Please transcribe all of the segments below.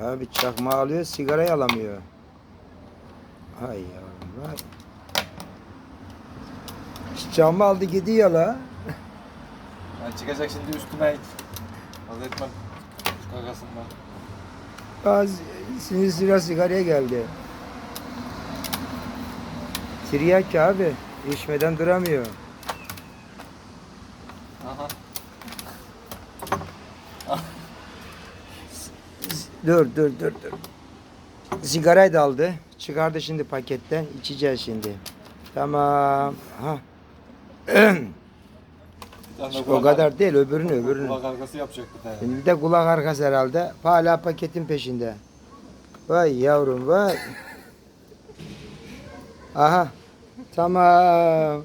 Abi çakma alıyor, sigarayı alamıyor. Hay yavrum vay. Çakma aldı gidiyor la. Yani çıkacak şimdi üstüme hiç. Haz etmem. Kakasından. Az sinir sıra sigaraya geldi. Tiryaki abi. içmeden duramıyor. Aha. Dur dur dur dur. Sigarayı da aldı. Çıkardı şimdi paketten. içeceğiz şimdi. Tamam. Ha. O kadar değil öbürünü öbürünü. Kulak arkası yapacak bir tane. Şimdi de kulak arkası herhalde. Hala paketin peşinde. Vay yavrum vay. Aha. Tamam.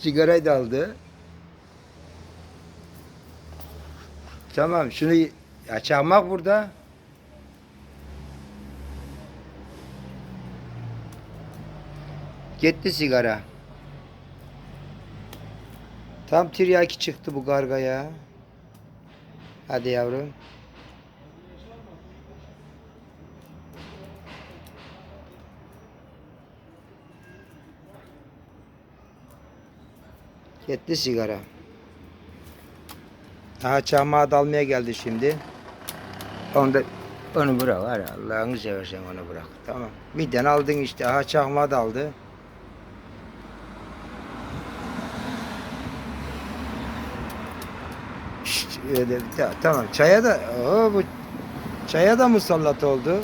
Sigarayı da aldı. Tamam şunu ya çakmak burada. Gitti sigara. Tam tiryaki çıktı bu karga ya. Hadi yavrum. Gitti sigara. Aha çamağı dalmaya geldi şimdi. Onu da onu bırak var Allah'ını seversen onu bırak. Tamam. Midden aldın işte. Aha çakmağı da aldı. Şşt, öyle, ta- tamam çaya da o bu çaya da musallat oldu.